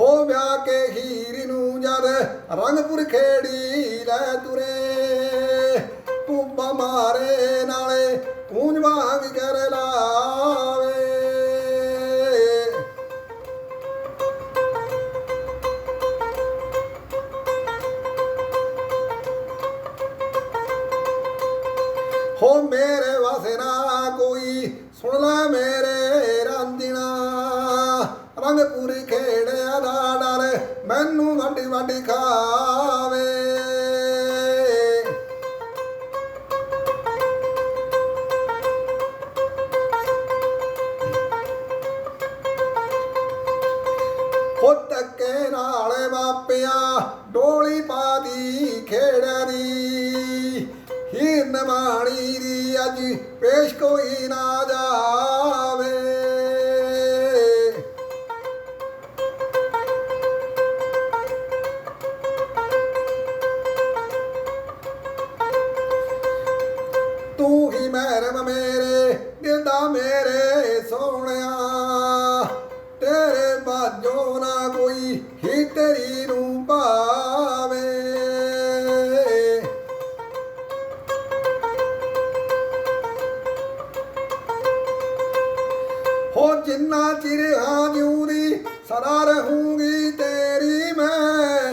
ਹੋ ਕੇ ਹੀਰੀ ਨੂੰ ਜਦ ਰੰਗਪੁਰ ਖੇੜੀ ਲੈ ਤੁਰੇ। ਕੁੰਬਾ ਮਾਰੇ ਨਾਲੇ ਕੂੰਜ ਵਾਂਗ ਕਰ ਲਾਵੇ। ਹੋ ਮੇਰੇ ਵਾਸੇ ਨਾ ਕੋਈ, ਸੁਣ ਲੈ ਮੇਰੇ ਵੱਡੀ ਵੱਡੀ ਖਾਵੇ। ਨਾਲ ਤੱਕੇ ਨਾਲੇ ਮਾਪਿਆ ਡੋਲੀ ਪਾਦੀ ਖੇੜਿਆ ਦੀ। ਹੀਰ ਨਮਾਣੀ ਦੀ ਅੱਜ ਪੇਸ਼ ਕੋਈ ਨਾ ਜਾਵੇ। ਮਹਿਰਮ ਮੇਰੇ ਦਿਲ ਦਾ ਮੇਰੇ ਸੋਹਣਿਆ। ਤੇਰੇ ਬਾਝੋਂ ਨਾ ਕੋਈ ਹੀ ਤੇਰੀ ਨੂੰ ਭਾਵੇ ਹੋ ਜਿੰਨਾ ਚਿਰ ਹਾਂ ਜਿਉਂਦੀ ਸਦਾ ਰਹੂੰਗੀ ਤੇਰੀ ਮੈਂ।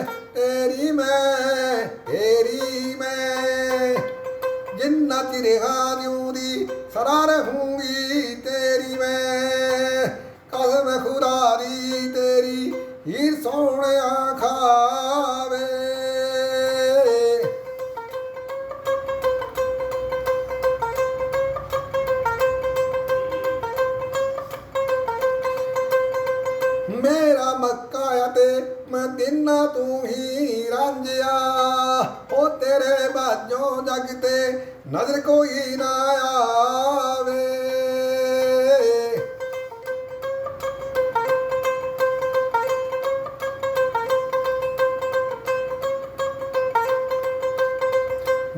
ਜਿੰਨਾ ਚਿਰ ਜਿਉਂਦੀ ਸਦਾ ਰਹੂੰਗੀ ਤੇਰੀ ਮੈਂ। ਕਸਮ ਖੁਦਾ ਦੀ ਤੇਰੀ ਹੀਰ ਸੋਹਣਿਆ ਖਾਵੇ ਮੇਰਾ ਮੱਕਾ ਆ ਤੇ ਮਦੀਨਾ ਤੂੰ ਹੀ ਰਾਂਝਿਆ। ਉਹ ਤੇਰੇ ਬਾਝੋਂ ਜਗ ਤੇ ਨਜ਼ਰ ਕੋਈ ਨਾ ਆਵੇ।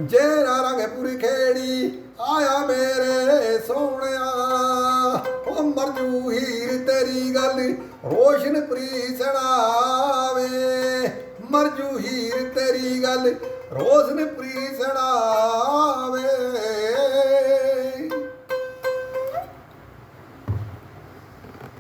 ਜੇਰਾ ਰੰਗ ਪੂਰੀ ਖੇੜੀ ਆਇਆ ਮੇਰੇ ਸੋਹਣਿਆ, ਉਹ ਮਰਜੂ ਹੀਰ ਤੇਰੀ ਗੱਲ ਰੋਸ਼ਨ ਪ੍ਰੀਸਣਾਵੇ ਮਰਜੂ ਹੀਰ ਤੇਰੀ ਗੱਲ ਰੋਸ਼ਨ ਪ੍ਰੀਸਣਾਵੇ